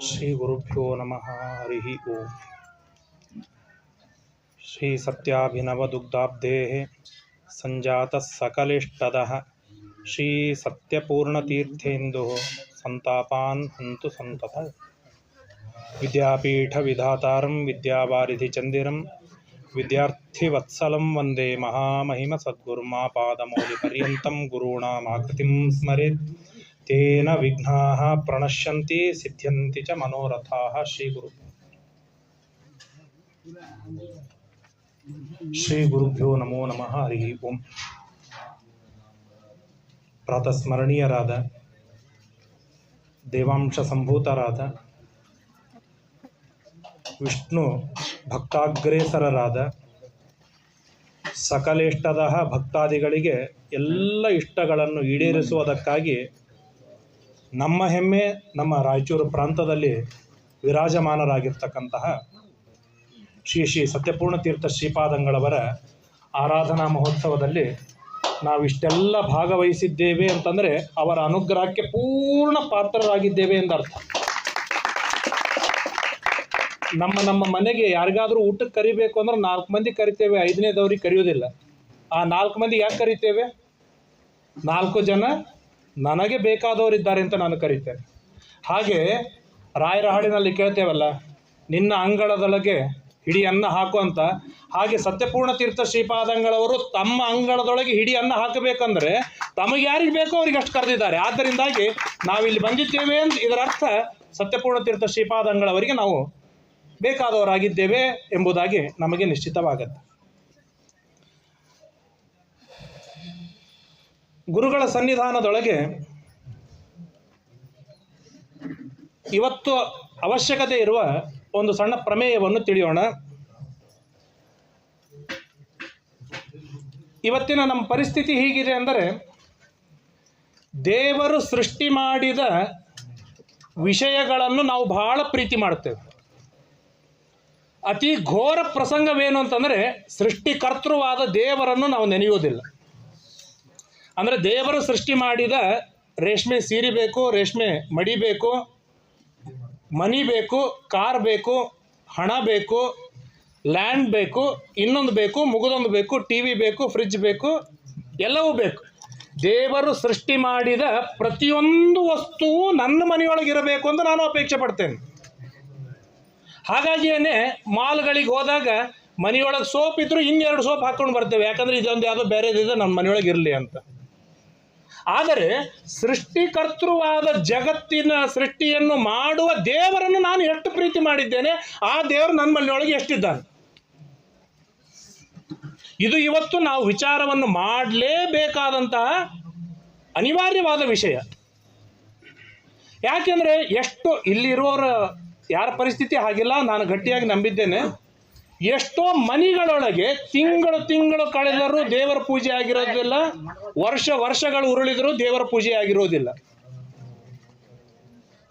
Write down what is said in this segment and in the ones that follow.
ಶ್ರೀ ಗುರುಭ್ಯೋ ನಮಃ ಹರಿ ಓಂ ಶ್ರೀ ಸತ್ಯಾಭಿನವದುಗ್ಧಾಬ್ಧೇ ಸಂಜಾತ ಸಕಲಿಷ್ಟದಃ ಶ್ರೀ ಸತ್ಯಪೂರ್ಣತೀರ್ಥೇಂದು ಸಂತಾಪಾನ್ ಹಂತು ಸಂತತ ವಿದ್ಯಾಪೀಠ ವಿಧಾತಾರಂ ವಿದ್ಯಾವಾರಿಧಿ ಚಂದಿರಂ ತೇನ ವಿಘ್ನಾಃ ಪ್ರಣಶ್ಯಂತಿ ಸಿದ್ಧ್ಯಂತಿ ಚ ಮನೋರಥಾಃ ಶ್ರೀಗುರು ಶ್ರೀ ಗುರುಭ್ಯೋ ನಮೋ ನಮಃ ಹರಿ ಓಂ ಪ್ರಾತಸ್ಮರಣೀಯರಾದ ದೇವಾಂಶ ಸಂಭೂತರಾದ ವಿಷ್ಣು ಭಕ್ತಾಗ್ರೇಸರರಾದ ಸಕಲೇಷ್ಟದ ಭಕ್ತಾದಿಗಳಿಗೆ ಎಲ್ಲ ಇಷ್ಟಗಳನ್ನು ಈಡೇರಿಸುವುದಕ್ಕಾಗಿ ನಮ್ಮ ಹೆಮ್ಮೆ ನಮ್ಮ ರಾಯಚೂರು ಪ್ರಾಂತದಲ್ಲಿ ವಿರಾಜಮಾನರಾಗಿರ್ತಕ್ಕಂತಹ ಶ್ರೀ ಶ್ರೀ ಸತ್ಯಪೂರ್ಣ ತೀರ್ಥ ಶ್ರೀಪಾದಂಗಳವರ ಆರಾಧನಾ ಮಹೋತ್ಸವದಲ್ಲಿ ನಾವಿಷ್ಟೆಲ್ಲ ಭಾಗವಹಿಸಿದ್ದೇವೆ ಅಂತಂದರೆ ಅವರ ಅನುಗ್ರಹಕ್ಕೆ ಪೂರ್ಣ ಪಾತ್ರರಾಗಿದ್ದೇವೆ ಎಂದರ್ಥ. ನಮ್ಮ ನಮ್ಮ ಮನೆಗೆ ಯಾರಿಗಾದರೂ ಊಟಕ್ಕೆ ಕರಿಬೇಕು ಅಂದ್ರೆ ನಾಲ್ಕು ಮಂದಿ ಕರಿತೇವೆ ಐದನೇದವ್ರಿಗೆ ಕರೆಯೋದಿಲ್ಲ. ಆ ನಾಲ್ಕು ಮಂದಿ ಯಾಕೆ ಕರಿತೇವೆ? ನಾಲ್ಕು ಜನ ನನಗೆ ಬೇಕಾದವರಿದ್ದಾರೆ ಅಂತ ನಾನು ಕರೀತೇನೆ. ಹಾಗೆ ರಾಯರ ಹಾಡಿನಲ್ಲಿ ಕೇಳ್ತೇವಲ್ಲ, ನಿನ್ನ ಅಂಗಳದೊಳಗೆ ಹಿಡಿ ಅನ್ನ ಹಾಕು ಅಂತ. ಹಾಗೆ ಸತ್ಯಪೂರ್ಣ ತೀರ್ಥ ಶ್ರೀಪಾದಂಗಳವರು ತಮ್ಮ ಅಂಗಳದೊಳಗೆ ಹಿಡಿ ಅನ್ನ ಹಾಕಬೇಕಂದ್ರೆ ತಮಗೆ ಯಾರಿಗೆ ಬೇಕೋ ಅವ್ರಿಗೆ ಅಷ್ಟು ಕರೆದಿದ್ದಾರೆ. ಆದ್ದರಿಂದಾಗಿ ನಾವಿಲ್ಲಿ ಬಂದಿದ್ದೇವೆ ಅಂತ ಇದರ ಅರ್ಥ ಸತ್ಯಪೂರ್ಣ ತೀರ್ಥ ಶ್ರೀಪಾದಂಗಳವರಿಗೆ ನಾವು ಬೇಕಾದವರಾಗಿದ್ದೇವೆ ಎಂಬುದಾಗಿ ನಮಗೆ ನಿಶ್ಚಿತವಾಗತ್ತೆ. ಗುರುಗಳ ಸನ್ನಿಧಾನದೊಳಗೆ ಇವತ್ತು ಅವಶ್ಯಕತೆ ಇರುವ ಒಂದು ಸಣ್ಣ ಪ್ರಮೇಯವನ್ನು ತಿಳಿಯೋಣ. ಇವತ್ತಿನ ನಮ್ಮ ಪರಿಸ್ಥಿತಿ ಹೀಗಿದೆ ಅಂದರೆ ದೇವರು ಸೃಷ್ಟಿ ಮಾಡಿದ ವಿಷಯಗಳನ್ನು ನಾವು ಬಹಳ ಪ್ರೀತಿ ಮಾಡುತ್ತೇವೆ. ಅತಿ ಘೋರ ಪ್ರಸಂಗವೇನು ಅಂತಂದರೆ ಸೃಷ್ಟಿಕರ್ತೃವಾದ ದೇವರನ್ನು ನಾವು ನೆನೆಯುವುದಿಲ್ಲ. ಅಂದರೆ ದೇವರು ಸೃಷ್ಟಿ ಮಾಡಿದ ರೇಷ್ಮೆ ಸೀರೆ ಬೇಕು, ರೇಷ್ಮೆ ಮಡಿ ಬೇಕು, ಮನಿ ಬೇಕು, ಕಾರ್ ಬೇಕು, ಹಣ ಬೇಕು, ಲ್ಯಾಂಡ್ ಬೇಕು, ಇನ್ನೊಂದು ಬೇಕು, ಮುಗಿದೊಂದು ಬೇಕು ಟಿ ವಿ ಬೇಕು, ಫ್ರಿಜ್ ಬೇಕು, ಎಲ್ಲವೂ ಬೇಕು. ದೇವರು ಸೃಷ್ಟಿ ಮಾಡಿದ ಪ್ರತಿಯೊಂದು ವಸ್ತುವು ನನ್ನ ಮನೆಯೊಳಗಿರಬೇಕು ಅಂತ ನಾನು ಅಪೇಕ್ಷೆ ಪಡ್ತೇನೆ. ಹಾಗಾಗಿಯೇ ಮಾಲ್ಗಳಿಗೆ ಹೋದಾಗ ಮನೆಯೊಳಗೆ ಸೋಪ್ ಇದ್ದರೂ ಇನ್ನೆರಡು ಸೋಪ್ ಹಾಕ್ಕೊಂಡು ಬರ್ತೇವೆ. ಯಾಕಂದ್ರೆ ಇದೊಂದು ಯಾವುದೋ ಬೇರೆದಿದೆ, ನನ್ನ ಮನೆಯೊಳಗೆ ಇರಲಿ ಅಂತ. ಆದರೆ ಸೃಷ್ಟಿಕರ್ತೃವಾದ ಜಗತ್ತಿನ ಸೃಷ್ಟಿಯನ್ನು ಮಾಡುವ ದೇವರನ್ನು ನಾನು ಎಷ್ಟು ಪ್ರೀತಿ ಮಾಡಿದ್ದೇನೆ, ಆ ದೇವರು ನನ್ನ ಮನೆಯೊಳಗೆ ಎಷ್ಟಿದ್ದಾನೆ? ಇದು ಇವತ್ತು ನಾವು ವಿಚಾರವನ್ನು ಮಾಡಲೇಬೇಕಾದಂತಹ ಅನಿವಾರ್ಯವಾದ ವಿಷಯ. ಯಾಕೆಂದರೆ ಎಷ್ಟು ಇಲ್ಲಿರುವವರ ಯಾರ ಪರಿಸ್ಥಿತಿ ಹಾಗಿಲ್ಲ, ನಾನು ಗಟ್ಟಿಯಾಗಿ ನಂಬಿದ್ದೇನೆ. ಎಷ್ಟೋ ಮನಿಗಳೊಳಗೆ ತಿಂಗಳು ತಿಂಗಳು ಕಳೆದರೂ ದೇವರ ಪೂಜೆ ಆಗಿರೋದಿಲ್ಲ, ವರ್ಷ ವರ್ಷಗಳು ಉರುಳಿದರೂ ದೇವರ ಪೂಜೆ ಆಗಿರೋದಿಲ್ಲ.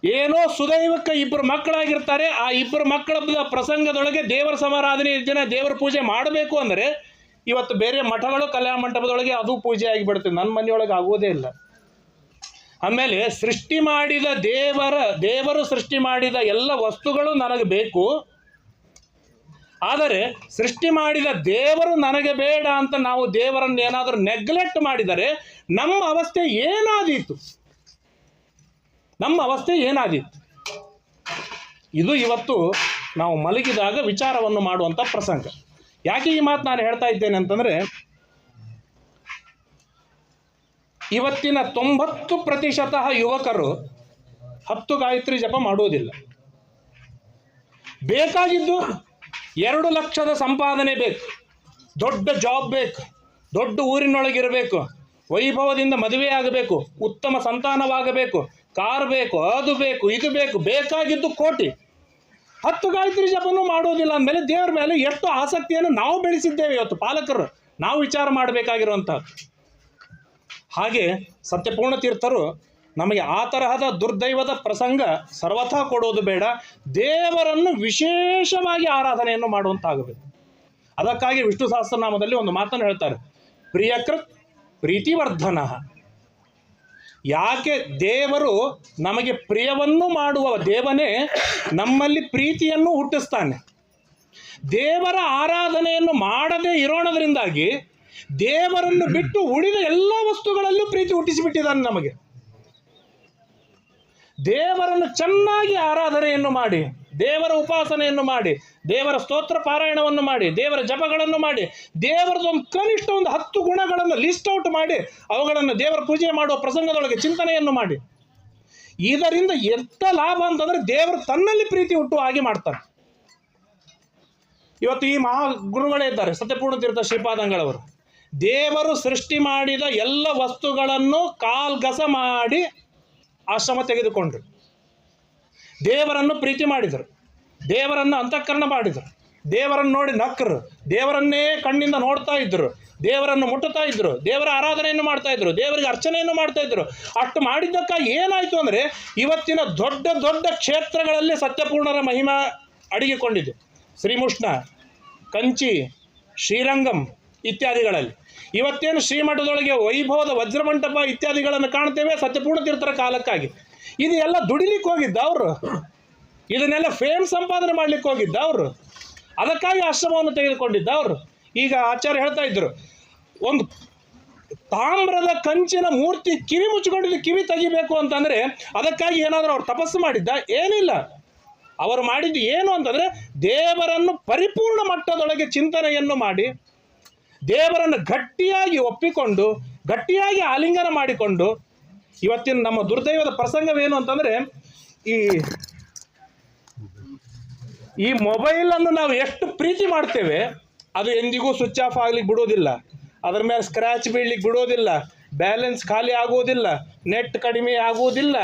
ಏನೋ ಸುದೈವಕ್ಕೆ ಇಬ್ಬರು ಮಕ್ಕಳಾಗಿರ್ತಾರೆ, ಆ ಇಬ್ಬರು ಮಕ್ಕಳ ಪ್ರಸಂಗದೊಳಗೆ ದೇವರ ಸಮಾರಾಧನೆ ದಿನ ದೇವರ ಪೂಜೆ ಮಾಡಬೇಕು ಅಂದರೆ ಇವತ್ತು ಬೇರೆ ಮಠಗಳು, ಕಲ್ಯಾಣ ಮಂಟಪದೊಳಗೆ ಅದು ಪೂಜೆ ಆಗಿಬಿಡುತ್ತೆ. ನನ್ನ ಮನೆಯೊಳಗೆ ಆಗೋದೇ ಇಲ್ಲ. ಆಮೇಲೆ ಸೃಷ್ಟಿ ಮಾಡಿದ ದೇವರ, ದೇವರು ಸೃಷ್ಟಿ ಮಾಡಿದ ಎಲ್ಲ ವಸ್ತುಗಳು ನನಗೆ ಬೇಕು. ಆದರೆ ಸೃಷ್ಟಿ ಮಾಡಿದ ದೇವರು ನನಗೆ ಬೇಡ ಅಂತ ನಾವು ದೇವರನ್ನು ಏನಾದರೂ ನೆಗ್ಲೆಕ್ಟ್ ಮಾಡಿದರೆ ನಮ್ಮ ಅವಸ್ಥೆ ಏನಾದೀತು? ನಮ್ಮ ಅವಸ್ಥೆ ಏನಾದೀತು? ಇದು ಇವತ್ತು ನಾವು ಮಲಗಿದಾಗ ವಿಚಾರವನ್ನು ಮಾಡುವಂಥ ಪ್ರಸಂಗ. ಯಾಕೆ ಈ ಮಾತು ನಾನು ಹೇಳ್ತಾ ಇದ್ದೇನೆ ಅಂತಂದರೆ, ಇವತ್ತಿನ ತೊಂಬತ್ತು ಪ್ರತಿಶತ ಯುವಕರು ಹತ್ತು ಗಾಯತ್ರಿ ಜಪ ಮಾಡುವುದಿಲ್ಲ. ಬೇಕಾಗಿದ್ದು ಎರಡು ಲಕ್ಷದ ಸಂಪಾದನೆ ಬೇಕು. ದೊಡ್ಡ ಜಾಬ್ ಬೇಕು. ದೊಡ್ಡ ಊರಿನೊಳಗಿರಬೇಕು. ವೈಭವದಿಂದ ಮದುವೆ ಆಗಬೇಕು. ಉತ್ತಮ ಸಂತಾನವಾಗಬೇಕು. ಕಾರ್ ಬೇಕು, ಅದು ಬೇಕು, ಇದು ಬೇಕು, ಬೇಕಾಗಿದ್ದು ಕೋಟಿ. ಹತ್ತು ಗಾಯತ್ರಿ ಜಪನೂ ಮಾಡೋದಿಲ್ಲ ಅಂದಮೇಲೆ ದೇವರ ಮೇಲೆ ಎಷ್ಟು ಆಸಕ್ತಿಯನ್ನು ನಾವು ಬೆಳೆಸಿದ್ದೇವೆ ಇವತ್ತು ಪಾಲಕರು. ನಾವು ವಿಚಾರ ಮಾಡಬೇಕಾಗಿರುವಂಥದ್ದು ಹಾಗೆ ಸತ್ಯಪೂರ್ಣ ತೀರ್ಥರು ನಮಗೆ ಆ ತರಹದ ದುರ್ದೈವದ ಪ್ರಸಂಗ ಸರ್ವಥಾ ಕೊಡೋದು ಬೇಡ. ದೇವರನ್ನು ವಿಶೇಷವಾಗಿ ಆರಾಧನೆಯನ್ನು ಮಾಡುವಂತಾಗಬೇಕು. ಅದಕ್ಕಾಗಿ ವಿಷ್ಣು ಸಹಸ್ರನಾಮದಲ್ಲಿ ಒಂದು ಮಾತನ್ನು ಹೇಳ್ತಾರೆ. ಪ್ರಿಯಕೃತ್ ಪ್ರೀತಿವರ್ಧನ. ಯಾಕೆ ದೇವರು ನಮಗೆ ಪ್ರಿಯವನ್ನು ಮಾಡುವ ದೇವನೇ ನಮ್ಮಲ್ಲಿ ಪ್ರೀತಿಯನ್ನು ಹುಟ್ಟಿಸ್ತಾನೆ. ದೇವರ ಆರಾಧನೆಯನ್ನು ಮಾಡದೇ ಇರೋಣದ್ರಿಂದಾಗಿ ದೇವರನ್ನು ಬಿಟ್ಟು ಉಳಿದ ಎಲ್ಲ ವಸ್ತುಗಳಲ್ಲೂ ಪ್ರೀತಿ ಹುಟ್ಟಿಸಿಬಿಟ್ಟಿದ್ದಾನೆ ನಮಗೆ. ದೇವರನ್ನು ಚೆನ್ನಾಗಿ ಆರಾಧನೆಯನ್ನು ಮಾಡಿ, ದೇವರ ಉಪಾಸನೆಯನ್ನು ಮಾಡಿ, ದೇವರ ಸ್ತೋತ್ರ ಪಾರಾಯಣವನ್ನು ಮಾಡಿ, ದೇವರ ಜಪಗಳನ್ನು ಮಾಡಿ, ದೇವರದೊಂದು ಕನಿಷ್ಠ ಒಂದು ಹತ್ತು ಗುಣಗಳನ್ನು ಲಿಸ್ಟ್ ಔಟ್ ಮಾಡಿ, ಅವುಗಳನ್ನು ದೇವರ ಪೂಜೆ ಮಾಡುವ ಪ್ರಸಂಗದೊಳಗೆ ಚಿಂತನೆಯನ್ನು ಮಾಡಿ. ಇದರಿಂದ ಎಂಥ ಲಾಭ ಅಂತಂದ್ರೆ ದೇವರು ತನ್ನಲ್ಲಿ ಪ್ರೀತಿ ಹುಟ್ಟು ಹಾಗೆ ಮಾಡ್ತಾರೆ. ಇವತ್ತು ಈ ಮಹಾ ಗುರುಗಳೇ ಇದ್ದಾರೆ, ಸತ್ಯಪೂರ್ಣ ತೀರ್ಥ ಶ್ರೀಪಾದಂಗಳವರು. ದೇವರು ಸೃಷ್ಟಿ ಮಾಡಿದ ಎಲ್ಲ ವಸ್ತುಗಳನ್ನು ಕಾಲ್ಗಸ ಮಾಡಿ ಆಶ್ರಮ ತೆಗೆದುಕೊಂಡ್ರು. ದೇವರನ್ನು ಪ್ರೀತಿ ಮಾಡಿದರು. ದೇವರನ್ನು ಅಂತಃಕರಣ ಮಾಡಿದರು. ದೇವರನ್ನು ನೋಡಿ ನಕ್ಕರು. ದೇವರನ್ನೇ ಕಣ್ಣಿಂದ ನೋಡ್ತಾ ಇದ್ದರು. ದೇವರನ್ನು ಮುಟ್ಟುತ್ತಾ ಇದ್ದರು. ದೇವರ ಆರಾಧನೆಯನ್ನು ಮಾಡ್ತಾ ಇದ್ರು ದೇವರಿಗೆ ಅರ್ಚನೆಯನ್ನು ಮಾಡ್ತಾ ಇದ್ರು ಅಷ್ಟು ಮಾಡಿದ್ದಕ್ಕಾಗಿ ಏನಾಯಿತು ಅಂದರೆ ಇವತ್ತಿನ ದೊಡ್ಡ ದೊಡ್ಡ ಕ್ಷೇತ್ರಗಳಲ್ಲಿ ಸತ್ಯಪೂರ್ಣರ ಮಹಿಮಾ ಅಡಗಿಕೊಂಡಿದೆ ಶ್ರೀಮುಷ್ಣ ಕಂಚಿ, ಶ್ರೀರಂಗಂ ಇತ್ಯಾದಿಗಳಲ್ಲಿ. ಇವತ್ತೇನು ಶ್ರೀಮಠದೊಳಗೆ ವೈಭವದ ವಜ್ರಮಂಟಪ ಇತ್ಯಾದಿಗಳನ್ನು ಕಾಣ್ತೇವೆ ಸತ್ಯಪೂರ್ಣ ತೀರ್ಥರ ಕಾಲಕ್ಕಾಗಿ. ಇದು ಎಲ್ಲ ದುಡಿಲಿಕ್ಕೆ ಹೋಗಿದ್ದ ಅವರು. ಇದನ್ನೆಲ್ಲ ಫೇಮ್ ಸಂಪಾದನೆ ಮಾಡ್ಲಿಕ್ಕೆ ಹೋಗಿದ್ದ ಅವರು. ಅದಕ್ಕಾಗಿ ಆಶ್ರಮವನ್ನು ತೆಗೆದುಕೊಂಡಿದ್ದ ಅವರು. ಈಗ ಆಚಾರ್ಯ ಹೇಳ್ತಾ ಇದ್ರು, ಒಂದು ತಾಮ್ರದ ಕಂಚಿನ ಮೂರ್ತಿ ಕಿವಿ ಮುಚ್ಚಿಕೊಂಡಿದ್ದು ಕಿವಿ ತೆಗಿಬೇಕು ಅಂತಂದ್ರೆ ಅದಕ್ಕಾಗಿ ಏನಾದರೂ ಅವ್ರು ತಪಸ್ಸು ಮಾಡಿದ್ದ? ಏನಿಲ್ಲ. ಅವರು ಮಾಡಿದ್ದು ಏನು ಅಂತಂದ್ರೆ ದೇವರನ್ನು ಪರಿಪೂರ್ಣ ಮಟ್ಟದೊಳಗೆ ಚಿಂತನೆಯನ್ನು ಮಾಡಿ ದೇವರನ್ನು ಗಟ್ಟಿಯಾಗಿ ಒಪ್ಪಿಕೊಂಡು, ಗಟ್ಟಿಯಾಗಿ ಆಲಿಂಗನ ಮಾಡಿಕೊಂಡು, ಇವತ್ತಿನ ನಮ್ಮ ದುರ್ದೈವದ ಪ್ರಸಂಗವೇನು ಅಂತಂದ್ರೆ, ಈ ಈ ಮೊಬೈಲನ್ನು ನಾವು ಎಷ್ಟು ಪ್ರೀತಿ ಮಾಡ್ತೇವೆ, ಅದು ಎಂದಿಗೂ ಸ್ವಿಚ್ ಆಫ್ ಆಗ್ಲಿಕ್ಕೆ ಬಿಡೋದಿಲ್ಲ. ಅದರ ಮೇಲೆ ಸ್ಕ್ರ್ಯಾಚ್ ಬೀಳ್ಲಿಕ್ಕೆ ಬಿಡೋದಿಲ್ಲ. ಬ್ಯಾಲೆನ್ಸ್ ಖಾಲಿ ಆಗುವುದಿಲ್ಲ. ನೆಟ್ ಕಡಿಮೆ ಆಗುವುದಿಲ್ಲ.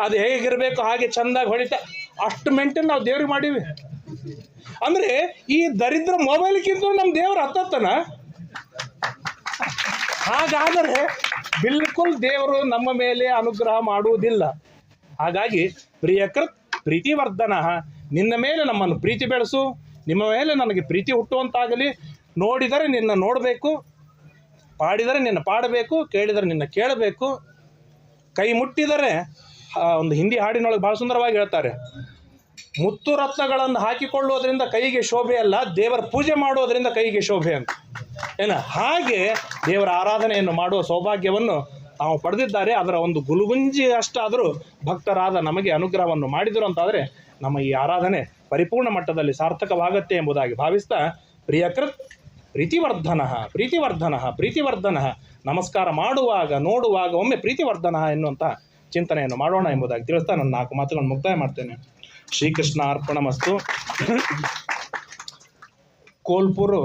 ಅದು ಹೇಗಿರಬೇಕು, ಹಾಗೆ ಚೆಂದಾಗಿ ಹೊಡಿತಾ, ಅಷ್ಟು ಮೇಂಟೈನ್ ನಾವು ದೇವ್ರಿಗೆ ಮಾಡೀವಿ. ಅಂದ್ರೆ ಈ ದರಿದ್ರ ಮೊಬೈಲ್ಗಿಂತ ನಮ್ಮ ದೇವ್ರ ಹತ್ತತ್ತನ ಹಾಗಾದರೆ ಬಿಲ್ಕುಲ್ ದೇವರು ನಮ್ಮ ಮೇಲೆ ಅನುಗ್ರಹ ಮಾಡುವುದಿಲ್ಲ. ಹಾಗಾಗಿ ಪ್ರಿಯಕೃತ್ ಪ್ರೀತಿವರ್ಧನ, ನಿನ್ನ ಮೇಲೆ ನಮ್ಮನ್ನು ಪ್ರೀತಿ ಬೆಳೆಸು, ನಿಮ್ಮ ಮೇಲೆ ನನಗೆ ಪ್ರೀತಿ ಹುಟ್ಟುವಂತಾಗಲಿ. ನೋಡಿದರೆ ನಿನ್ನ ನೋಡಬೇಕು, ಪಾಡಿದರೆ ನಿನ್ನ ಪಾಡಬೇಕು, ಕೇಳಿದರೆ ನಿನ್ನ ಕೇಳಬೇಕು. ಕೈ ಮುಟ್ಟಿದರೆ ಒಂದು ಹಿಂದಿ ಹಾಡಿನೊಳಗೆ ಭಾಳ ಸುಂದರವಾಗಿ ಹೇಳ್ತಾರೆ. ಮುತ್ತು ರತ್ನಗಳನ್ನು ಹಾಕಿಕೊಳ್ಳೋದ್ರಿಂದ ಕೈಗೆ ಶೋಭೆ ಅಲ್ಲ, ದೇವರ ಪೂಜೆ ಮಾಡೋದ್ರಿಂದ ಕೈಗೆ ಶೋಭೆ ಅಂತ. ಏನ? ಹಾಗೆ ದೇವರ ಆರಾಧನೆಯನ್ನು ಮಾಡುವ ಸೌಭಾಗ್ಯವನ್ನು ತಾವು ಪಡೆದಿದ್ದಾರೆ. ಅದರ ಒಂದು ಗುಲುಗುಂಜಿ ಅಷ್ಟಾದರೂ ಭಕ್ತರಾದ ನಮಗೆ ಅನುಗ್ರಹವನ್ನು ಮಾಡಿದರು ಅಂತಾದರೆ ನಮ್ಮ ಈ ಆರಾಧನೆ ಪರಿಪೂರ್ಣ ಮಟ್ಟದಲ್ಲಿ ಸಾರ್ಥಕವಾಗತ್ತೆ ಎಂಬುದಾಗಿ ಭಾವಿಸ್ತಾ ಪ್ರಿಯಕೃತ್ ಪ್ರೀತಿವರ್ಧನ ಪ್ರೀತಿವರ್ಧನ ಪ್ರೀತಿವರ್ಧನ ನಮಸ್ಕಾರ ಮಾಡುವಾಗ, ನೋಡುವಾಗ ಒಮ್ಮೆ ಪ್ರೀತಿವರ್ಧನ ಎನ್ನುವಂಥ ಚಿಂತನೆಯನ್ನು ಮಾಡೋಣ ಎಂಬುದಾಗಿ ತಿಳಿಸ್ತಾ ನಾನು ನಾಲ್ಕು ಮಾತುಗಳನ್ನು ಮುಕ್ತಾಯ ಮಾಡ್ತೇನೆ. ಶ್ರೀಕೃಷ್ಣ ಅರ್ಪಣಮಸ್ತು ಕೋಲ್ಪುರು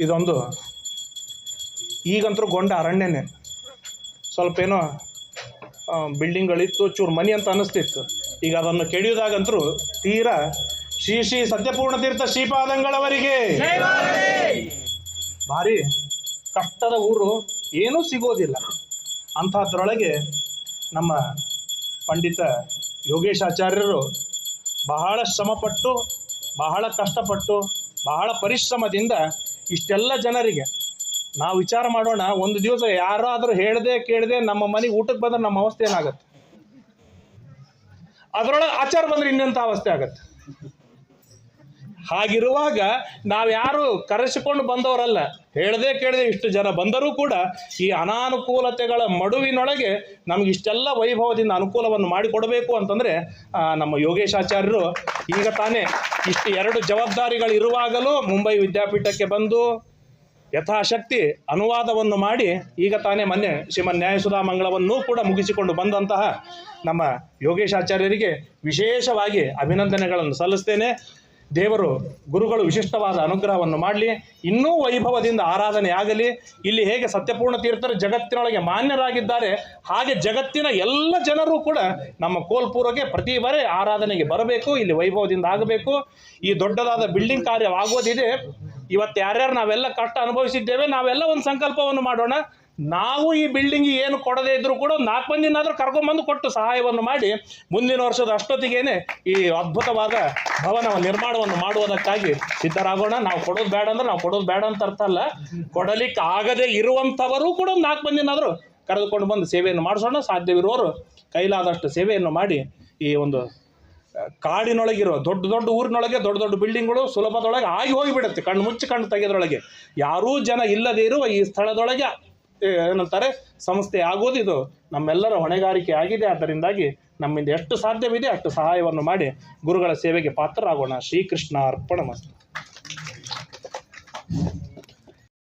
ಇದೊಂದು. ಈಗಂತರೂ ಗೊಂಡ ಅರಣ್ಯನೇ. ಸ್ವಲ್ಪ ಏನೋ ಬಿಲ್ಡಿಂಗ್ಗಳಿತ್ತು ಚೂರು ಮನಿ ಅಂತ ಅನ್ನಿಸ್ತಿತ್ತು. ಈಗ ಅದನ್ನು ಕೆಡಿಯೋದಾಗಂತರೂ ತೀರಾ ಶ್ರೀ ಶ್ರೀ ಸತ್ಯಪೂರ್ಣ ತೀರ್ಥ ಶ್ರೀಪಾದಂಗಳವರಿಗೆ ಭಾರಿ ಕಷ್ಟದ ಊರು ಏನೂ ಸಿಗೋದಿಲ್ಲ. ಅಂಥದ್ರೊಳಗೆ ನಮ್ಮ ಪಂಡಿತ ಯೋಗೇಶ್ ಆಚಾರ್ಯರು ಬಹಳ ಶ್ರಮಪಟ್ಟು, ಬಹಳ ಕಷ್ಟಪಟ್ಟು, ಬಹಳ ಪರಿಶ್ರಮದಿಂದ ಇಷ್ಟೆಲ್ಲ ಜನರಿಗೆ ನಾವು ವಿಚಾರ ಮಾಡೋಣ. ಒಂದು ದಿವಸ ಯಾರಾದರೂ ಹೇಳದೆ ಕೇಳದೆ ನಮ್ಮ ಮನೆಗೆ ಊಟಕ್ಕೆ ಬಂದ್ರೆ ನಮ್ಮ ಅವಸ್ಥೆ ಏನಾಗತ್ತೆ? ಅದರೊಳಗೆ ಆಚಾರ ಬಂದ್ರೆ ಇನ್ನೆಂಥ ಅವಸ್ಥೆ ಆಗತ್ತೆ? ಹಾಗಿರುವಾಗ ನಾವು ಯಾರು ಕರೆಸಿಕೊಂಡು ಬಂದವರಲ್ಲ, ಹೇಳದೆ ಕೇಳದೆ ಇಷ್ಟು ಜನ ಬಂದರೂ ಕೂಡ ಈ ಅನಾನುಕೂಲತೆಗಳ ಮಡುವಿನೊಳಗೆ ನಮ್ಗೆ ಇಷ್ಟೆಲ್ಲ ವೈಭವದಿಂದ ಅನುಕೂಲವನ್ನು ಮಾಡಿಕೊಡಬೇಕು ಅಂತಂದರೆ ನಮ್ಮ ಯೋಗೇಶ್ ಆಚಾರ್ಯರು ಈಗ ತಾನೇ ಇಷ್ಟು ಎರಡು ಜವಾಬ್ದಾರಿಗಳು ಇರುವಾಗಲೂ ಮುಂಬೈ ವಿದ್ಯಾಪೀಠಕ್ಕೆ ಬಂದು ಯಥಾಶಕ್ತಿ ಅನುವಾದವನ್ನು ಮಾಡಿ ಈಗ ತಾನೇ ಮೊನ್ನೆ ಶ್ರೀಮನ್ ನ್ಯಾಯಸುಧಾ ಮಂಗಳವನ್ನೂ ಕೂಡ ಮುಗಿಸಿಕೊಂಡು ಬಂದಂತಹ ನಮ್ಮ ಯೋಗೇಶ್ ಆಚಾರ್ಯರಿಗೆ ವಿಶೇಷವಾಗಿ ಅಭಿನಂದನೆಗಳನ್ನು ಸಲ್ಲಿಸ್ತೇನೆ. ದೇವರು ಗುರುಗಳು ವಿಶಿಷ್ಟವಾದ ಅನುಗ್ರಹವನ್ನು ಮಾಡಲಿ. ಇನ್ನೂ ವೈಭವದಿಂದ ಆರಾಧನೆ ಆಗಲಿ. ಇಲ್ಲಿ ಹೇಗೆ ಸತ್ಯಪೂರ್ಣ ತೀರ್ಥರು ಜಗತ್ತಿನೊಳಗೆ ಮಾನ್ಯರಾಗಿದ್ದಾರೆ. ಹಾಗೆ ಜಗತ್ತಿನ ಎಲ್ಲ ಜನರು ಕೂಡ ನಮ್ಮ ಕೋಲ್ಪುರಗೆ ಪ್ರತಿ ಬಾರಿ ಆರಾಧನೆಗೆ ಬರಬೇಕು. ಇಲ್ಲಿ ವೈಭವದಿಂದ ಆಗಬೇಕು. ಈ ದೊಡ್ಡದಾದ ಬಿಲ್ಡಿಂಗ್ ಕಾರ್ಯವಾಗೋದಿದೆ. ಇವತ್ತು ಯಾರ್ಯಾರು ನಾವೆಲ್ಲ ಕಷ್ಟ ಅನುಭವಿಸಿದ್ದೇವೆ, ನಾವೆಲ್ಲ ಒಂದು ಸಂಕಲ್ಪವನ್ನು ಮಾಡೋಣ. ನಾವು ಈ ಬಿಲ್ಡಿಂಗ್ ಏನು ಕೊಡದೇ ಇದ್ರೂ ಕೂಡ ನಾಲ್ಕು ಮಂದಿನಾದ್ರೂ ಕರ್ಕೊಂಬಂದು ಕೊಟ್ಟು ಸಹಾಯವನ್ನು ಮಾಡಿ ಮುಂದಿನ ವರ್ಷದ ಅಷ್ಟೊತ್ತಿಗೇನೆ ಈ ಅದ್ಭುತವಾದ ಭವನ ನಿರ್ಮಾಣವನ್ನು ಮಾಡುವುದಕ್ಕಾಗಿ ಸಿದ್ಧರಾಗೋಣ. ನಾವು ಕೊಡೋದು ಬೇಡ ಅಂದ್ರೆ ನಾವು ಕೊಡೋದು ಬೇಡ ಅಂತ ಅರ್ಥ ಅಲ್ಲ. ಕೊಡಲಿಕ್ಕೆ ಆಗದೆ ಇರುವಂಥವರು ಕೂಡ ಒಂದು ನಾಲ್ಕು ಮಂದಿನಾದರೂ ಕರೆದುಕೊಂಡು ಬಂದು ಸೇವೆಯನ್ನು ಮಾಡಿಸೋಣ. ಸಾಧ್ಯವಿರುವವರು ಕೈಲಾದಷ್ಟು ಸೇವೆಯನ್ನು ಮಾಡಿ ಈ ಒಂದು ಕಾಡಿನೊಳಗೆ ಕಾಡಿನೊಳಗಿರೋ ದೊಡ್ಡ ದೊಡ್ಡ ಊರಿನೊಳಗೆ ದೊಡ್ಡ ದೊಡ್ಡ ಬಿಲ್ಡಿಂಗ್ಗಳು ಸುಲಭದೊಳಗೆ ಆಗಿ ಹೋಗಿಬಿಡುತ್ತೆ. ಕಣ್ಣು ಮುಚ್ಚಿ ಕಣ್ಣು ತೆಗೆದ್ರೊಳಗೆ ಯಾರೂ ಜನ ಇಲ್ಲದೇ ಇರುವ ಈ ಸ್ಥಳದೊಳಗೆ ಏನಂತಾರೆ, ಸಂಸ್ಥೆ ಆಗೋದು ಇದು. ನಮ್ಮೆಲ್ಲರ ಹೊಣೆಗಾರಿಕೆ ಆಗಿದೆ. ಆದ್ದರಿಂದಾಗಿ ನಮ್ಮಿಂದ ಎಷ್ಟು ಸಾಧ್ಯವಿದೆ ಅಷ್ಟು ಸಹಾಯವನ್ನು ಮಾಡಿ ಗುರುಗಳ ಸೇವೆಗೆ ಪಾತ್ರರಾಗೋಣ. ಶ್ರೀಕೃಷ್ಣ ಅರ್ಪಣ ಮಸ್ತು